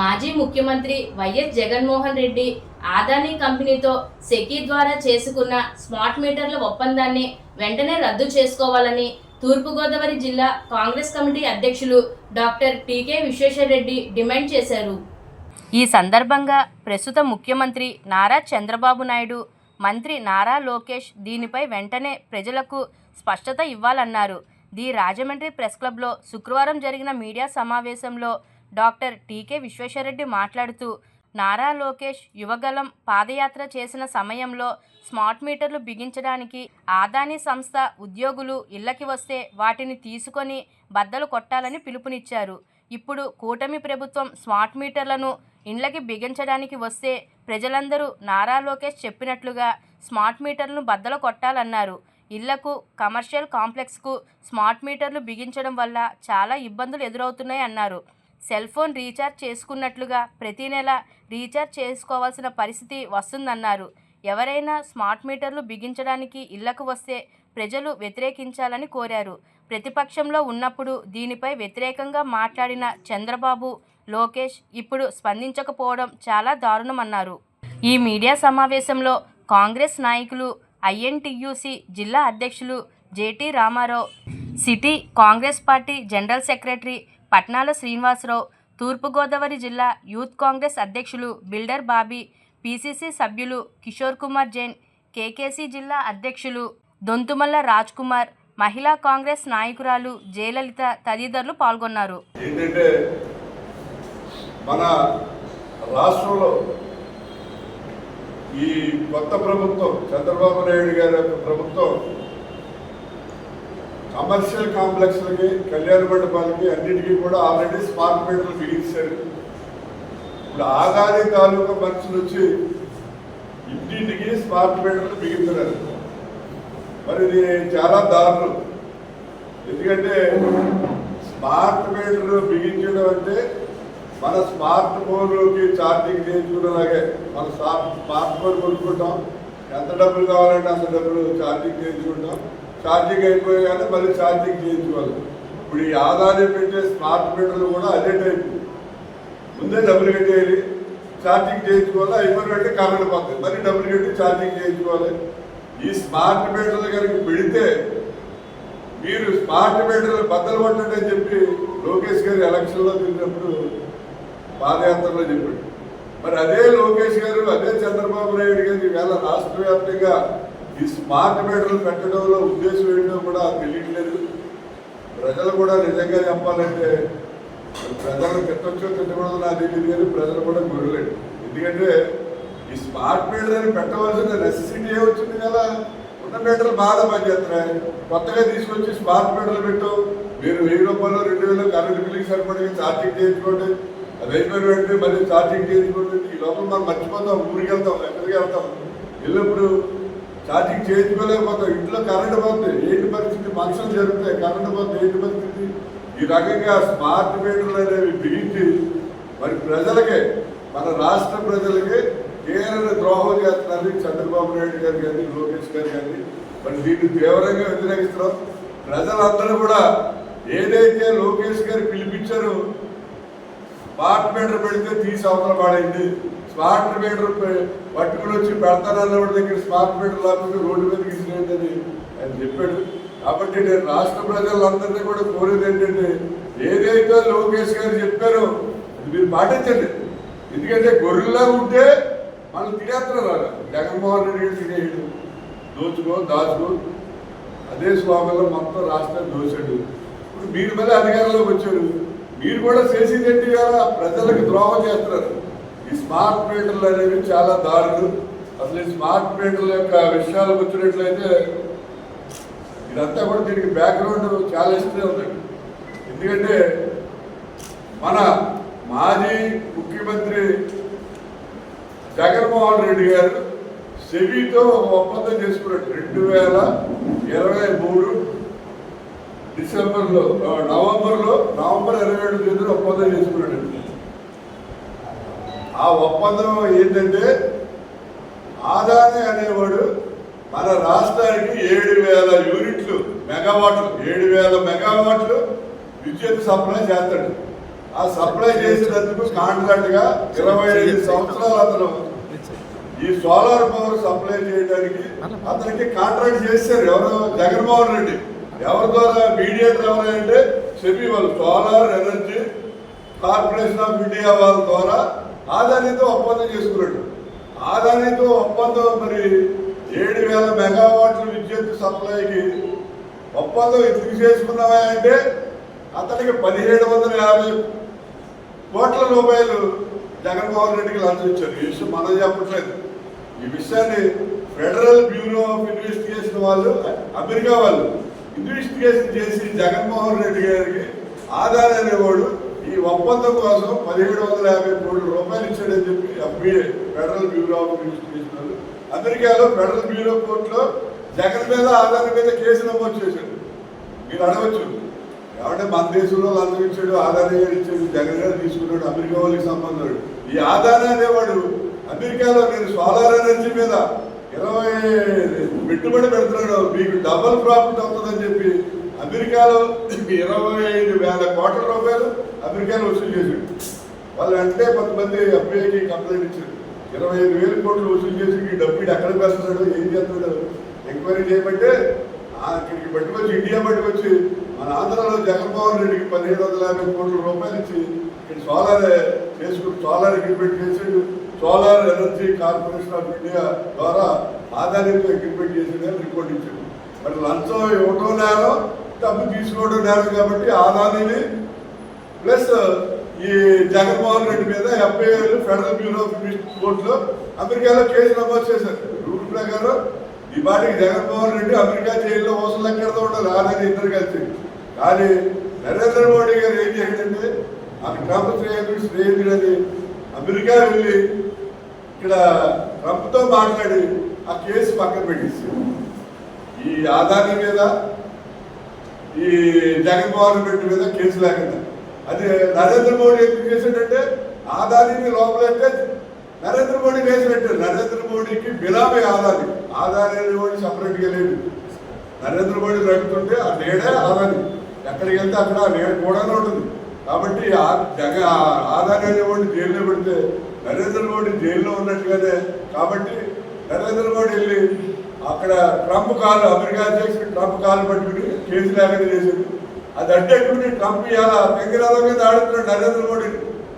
మాజీ ముఖ్యమంత్రి వైఎస్ జగన్మోహన్ రెడ్డి ఆదానీ కంపెనీతో సెకీ ద్వారా చేసుకున్న స్మార్ట్ మీటర్ల ఒప్పందాన్ని వెంటనే రద్దు చేసుకోవాలని తూర్పుగోదావరి జిల్లా కాంగ్రెస్ కమిటీ అధ్యక్షులు డాక్టర్ టీకే విశ్వేశ్వరరెడ్డి డిమాండ్ చేశారు. ఈ సందర్భంగా ప్రస్తుత ముఖ్యమంత్రి నారా చంద్రబాబు నాయుడు మంత్రి నారా లోకేష్ దీనిపై వెంటనే ప్రజలకు స్పష్టత ఇవ్వాలన్నారు. ది రాజమండ్రి ప్రెస్ క్లబ్లో శుక్రవారం జరిగిన మీడియా సమావేశంలో డాక్టర్ టీకే విశ్వేశ్వరరెడ్డి మాట్లాడుతూ నారా లోకేష్ యువగలం పాదయాత్ర చేసిన సమయంలో స్మార్ట్ మీటర్లు బిగించడానికి ఆదాని సంస్థ ఉద్యోగులు ఇళ్ళకి వస్తే వాటిని తీసుకొని బద్దలు కొట్టాలని పిలుపునిచ్చారు. ఇప్పుడు కూటమి ప్రభుత్వం స్మార్ట్ మీటర్లను ఇండ్లకి బిగించడానికి వస్తే ప్రజలందరూ నారా లోకేష్ చెప్పినట్లుగా స్మార్ట్ మీటర్లను బద్దలు కొట్టాలన్నారు. ఇళ్ళకు కమర్షియల్ కాంప్లెక్స్కు స్మార్ట్ మీటర్లు బిగించడం వల్ల చాలా ఇబ్బందులు ఎదురవుతున్నాయి అన్నారు సెల్ ఫోన్ రీఛార్జ్ చేసుకున్నట్లుగా ప్రతి నెల రీఛార్జ్ చేసుకోవాల్సిన పరిస్థితి వస్తుందన్నారు. ఎవరైనా స్మార్ట్ మీటర్లు బిగించడానికి ఇళ్ళకు వస్తే ప్రజలు వ్యతిరేకించాలని కోరారు. ప్రతిపక్షంలో ఉన్నప్పుడు దీనిపై వ్యతిరేకంగా మాట్లాడిన చంద్రబాబు లోకేష్ ఇప్పుడు స్పందించకపోవడం చాలా దారుణమన్నారు. ఈ మీడియా సమావేశంలో కాంగ్రెస్ నాయకులు ఐఎన్టీయూసీ జిల్లా అధ్యక్షులు JT Ramarao city Congress party general secretary Patnala Srinivasarao Thurpugodavari జిల్లా యూత్ కాంగ్రెస్ అధ్యక్షులు బిల్డర్ బాబీ పిసిసి సభ్యులు కిషోర్ కుమార్ జైన్ కేకేసీ జిల్లా అధ్యక్షులు దొంతుమల్ల రాజ్ కుమార్ మహిళా కాంగ్రెస్ నాయకురాలు జయలలిత తదితరులు పాల్గొన్నారు. ఏంటంటే మన రాష్ట్రంలో ఈ కొత్త ప్రభుత్వం చంద్రబాబు నాయుడు గారి ప్రభుత్వం కమర్షియల్ కాంప్లెక్స్లకి కళ్యాణ మండపాలకి అన్నిటికీ కూడా ఆల్రెడీ స్మార్ట్ మీటర్లు బిగించారు ఇప్పుడు ఆదాని తాలూకా మనుషులు వచ్చి ఇంటింటికి స్మార్ట్ మీటర్లు బిగించారు మరి ఇది చాలా దారుణం. ఎందుకంటే స్మార్ట్ మీటర్ బిగించడం అంటే మన స్మార్ట్ ఫోన్లోకి ఛార్జింగ్ చేయించుకున్నలాగే మన స్మార్ట్ స్మార్ట్ ఫోన్ కొనుక్కుంటాం. ఎంత డబ్బులు కావాలంటే అంత డబ్బులు ఛార్జింగ్ చేయించుకుంటాం. ఛార్జింగ్ అయిపోయాగానే మళ్ళీ ఛార్జింగ్ చేయించుకోవాలి ఇప్పుడు ఈ ఆదాయం పెట్టే స్మార్ట్ మీటర్లు కూడా అదే టైపు ముందే డబ్బులు కట్టేయాలి. ఛార్జింగ్ చేయించుకోవాలి? అయిపోయినట్టే కరెంట్ పోతుంది. మళ్ళీ డబ్బులు కట్టి ఛార్జింగ్ చేయించుకోవాలి. ఈ స్మార్ట్ మీటర్లు కనుక పెడితే మీరు స్మార్ట్ మీటర్లు బద్దలు కొట్టండి అని చెప్పి లోకేష్ గారు ఎలక్షన్లో తిరిగినప్పుడు పాదయాత్రలో చెప్పాడు. మరి అదే లోకేష్ గారు అదే చంద్రబాబు నాయుడు గారు ఈవేళ రాష్ట్ర వ్యాప్తంగా ఈ స్మార్ట్ మీటర్లు పెట్టడంలో ఉద్దేశం ఏంటో కూడా తెలియట్లేదు. ప్రజలు కూడా నిజంగా చెప్పాలంటే ప్రజలు తిట్టొచ్చో తిట్టకూడదు నాకు తెలియదు కానీ ప్రజలు కూడా గురలేదు ఎందుకంటే ఈ స్మార్ట్ మీటర్ అని పెట్టవలసిన నెసెసిటీ ఏ వచ్చింది కదా? ఉన్న మీటర్లు బాగా పనిచేస్తున్నాయి. కొత్తగా తీసుకొచ్చి స్మార్ట్ మీటర్లు పెట్టు. మీరు వెయ్యి రూపాయలు రెండు వేలు కరెంట్ బిల్లుకి సరిపడి ఛార్జింగ్ చేయించుకోండి. అది అయిపోయిన వెంటనే మళ్ళీ ఛార్జింగ్ చేయించుకోండి. ఈ లోపల మనం మర్చిపోతాం ఊరికి వెళ్తాం ఎక్కడికి వెళ్తాం. వెళ్ళినప్పుడు ఛార్జింగ్ చేయించుకోలేకపోతాం ఇంట్లో కరెంటు పోతుంది ఏంటి పరిస్థితి? మనుషులు జరుగుతాయి కరెంటు పోతుంది ఏంటి పరిస్థితి? ఈ రకంగా స్మార్ట్ మీటర్లు అనేవి బిగించి మరి ప్రజలకే మన రాష్ట్ర ప్రజలకే కేరళ ద్రోహం చేస్తున్నారని చంద్రబాబు నాయుడు గారు కానీ లోకేష్ గారు కానీ. మరి దీన్ని తీవ్రంగా వ్యతిరేకిస్తున్నాం. ప్రజలందరూ కూడా ఏదైతే లోకేష్ గారు పిలిపించారో స్మార్ట్ మీటర్ పెడితే తీసి అవతల పాడైంది స్మార్ట్ మీటర్ పట్టుకుని వచ్చి పెడతానన్న వాడి దగ్గర స్మార్ట్ మీటర్ లేకపోతే రోడ్డు మీద తీసుకెళ్ళిందని ఆయన చెప్పాడు. కాబట్టి నేను రాష్ట్ర ప్రజలందరినీ కూడా కోరేది ఏంటంటే ఏదైతే లోకేష్ గారు చెప్పారో అది మీరు పాటించండి. ఎందుకంటే గొర్రెలా ఉంటే మనం తినేస్తున్నారు జగన్మోహన్ రెడ్డి గారు తినేయడు. దోచుకో దాచుకో. అదే స్వామిలో మొత్తం రాష్ట్రాన్ని దోచాడు. ఇప్పుడు మీరు మళ్ళీ అధికారంలోకి వచ్చాడు వీరు కూడా చేసేది ఏంటి కదా ప్రజలకు ద్రోహం చేస్తున్నారు. ఈ స్మార్ట్ మీటర్లు అనేవి చాలా దారులు అసలు ఈ స్మార్ట్ మీటర్ల యొక్క విషయాలు వచ్చినట్లయితే ఇదంతా కూడా దీనికి బ్యాక్గ్రౌండ్ చాలా ఇస్తూనే ఉందండి. ఎందుకంటే మన మాజీ ముఖ్యమంత్రి జగన్మోహన్ రెడ్డి గారు సెబీతో ఒక ఒప్పందం చేసుకున్నాడు. రెండు వేల ఇరవై మూడు డిసెంబర్లో నవంబర్లో నవంబర్ ఇరవై ఏడు తేదీన ఒప్పందం చేసుకున్నాడు. ఆ ఒప్పందం ఏంటంటే ఆదాని అనేవాడు మన రాష్ట్రానికి ఏడు వేల యూనిట్లు మెగావాట్లు ఏడు వేల మెగావాట్లు విద్యుత్ సప్లై చేస్తాడు. ఆ సప్లై చేసినందుకు కాంట్రాక్ట్గా ఇరవై ఐదు సంవత్సరాలు అతను ఈ సోలార్ పవర్ సప్లై చేయడానికి అతనికి కాంట్రాక్ట్ చేశారు ఎవరో? జగన్మోహన్ రెడ్డి. ఎవరి ద్వారా మీడియేటర్ ఎవరంటే సెబీ వాళ్ళు solar energy corporation of India వాళ్ళ ద్వారా ఆదానితో ఒప్పందం చేసుకున్నాడు. ఆదానితో ఒప్పందం మరి ఏడు వేల మెగావాట్ల విద్యుత్ సప్లైకి ఒప్పందం ఎందుకు చేసుకున్నావా అంటే అతనికి పదిహేడు వందల యాభై కోట్ల రూపాయలు జగన్మోహన్ రెడ్డికి లంచం ఇచ్చారు. ఈ విషయం మనం చెప్పట్లేదు. ఈ విషయాన్ని ఫెడరల్ బ్యూరో ఆఫ్ ఇన్వెస్టిగేషన్ వాళ్ళు అమెరికా వాళ్ళు ఇన్వెస్టిగేషన్ చేసి జగన్మోహన్ రెడ్డి గారికి ఆధార్ అనేవాడు ఈ ఒప్పందం కోసం పదిహేడు వందల యాభై కోట్ల రూపాయలు ఇచ్చాడని చెప్పి FBI Federal Bureau of Investigation అమెరికాలో ఫెడరల్ బ్యూరో కోర్టులో జగన్ మీద ఆధార్ మీద కేసు నమోదు చేశాడు. మీరు అడగచ్చు. కాబట్టి మన దేశంలో లంచం ఇచ్చాడు ఆధార్ ఇచ్చాడు జగన్ గారు తీసుకున్నాడు అమెరికా వాళ్ళకి సంబంధం ఈ ఆధార్ అనేవాడు అమెరికాలో నేను సోలార్ ఎనర్జీ మీద ఇరవై పెట్టుబడి పెడుతున్నాడు. మీకు డబుల్ ప్రాఫిట్ అవుతుందని చెప్పి అమెరికాలో ఇరవై ఐదు వేల కోట్ల రూపాయలు అమెరికాలో వసూలు చేశాడు. వాళ్ళు అంటే కొంతమంది అబ్బాయికి కంప్లైంట్ ఇచ్చారు. ఇరవై ఐదు వేల కోట్లు వసూలు చేసి ఈ డబ్బు ఎక్కడ పెడుతున్నాడు? ఏం చేస్తున్నాడు? ఎంక్వైరీ చేయమంటే ఆ పట్టుకొచ్చి ఇండియా పట్టుకొచ్చి మన ఆంధ్రాలో జగన్మోహన్ రెడ్డికి పదిహేడు వందల యాభై కోట్ల రూపాయలు ఇచ్చి ఇక్కడ సోలార్ చేసుకుని సోలార్ ఎగ్రిమెంట్ చేసాడు solar energy corporation of India ద్వారా ఆధారిత అగ్రిమెంట్ చేసాడని రిపోర్ట్ ఇచ్చింది. మరి లంచం ఇవ్వటం నేరం డబ్బు తీసుకోవడం నేరం కాబట్టి ఆదానిని ప్లస్ ఈ జగన్మోహన్ రెడ్డి మీద ఎఫ్ఐఆర్ ఫెడరల్ బ్యూరో ఆఫ్ కోర్టులో అమెరికాలో కేసు నమోదు చేశారు. రూల్ ప్రకారం ఈ పాటికి జగన్మోహన్ రెడ్డి అమెరికా జైల్లో మోసం లెక్కడతో ఉండాలి ఆదాని ఇద్దరు కలిసి. కానీ నరేంద్ర మోడీ గారు ఏం చేశాడంటే ఆ ట్రంప్ స్నేహితుడు స్నేహితుడు అని అమెరికా వెళ్ళి ఇక్కడ ట్రంప్తో మాట్లాడి ఆ కేసు పక్కన పెట్టేసి ఈ ఆదాని మీద ఈ జగన్మోహన్ రెడ్డి మీద కేసు లేకుండా. అది నరేంద్ర మోడీ ఎందుకు చేశాడంటే ఆదానిని లోపలంటే నరేంద్ర మోడీ కేసు పెట్టారు నరేంద్ర మోడీకి బిలామీ ఆదాని. ఆదాని అనేవాడు సపరేట్గా లేదు నరేంద్ర మోడీ నడుపుతుంటే ఆ నేడే ఆదాని. ఎక్కడికి వెళ్తే అక్కడ ఆ నేడ కూడా ఉంటుంది. కాబట్టి ఆ జగ ఆ అనేవాడిని జైల్లో పెడితే నరేంద్ర మోడీ జైల్లో ఉన్నట్టుగానే. కాబట్టి నరేంద్ర మోడీ వెళ్ళి అక్కడ ట్రంప్ కాలు అమెరికా అధ్యక్షుడు ట్రంప్ కాలు పట్టుకుని కేసు లేకుండా చేశాడు అది అడ్డెట్టుకుని ట్రంప్ ఇలా తెంగిరాల మీద ఆడుతున్నాడు నరేంద్ర మోడీ.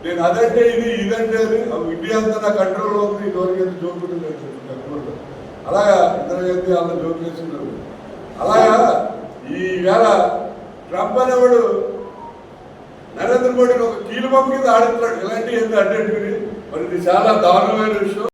నేను అదంటే ఇది ఇదంటే అది. ఇండియా అంతా నా కంట్రోల్లో ఉంది ఇదివరకు ఎంత జోకుంటుంది అలాగా ఇద్దరు కలిసి జోక్ జోకు చేస్తున్నారు అలాగా ఈ వేళ ట్రంప్ అనేవాడు నరేంద్ర మోడీని ఒక కీలు పంపు కింద ఆడుతున్నాడు. ఇలాంటి ఏంది అడ్డట్టుకుని మరి ఇది చాలా దారుణమైన విషయం.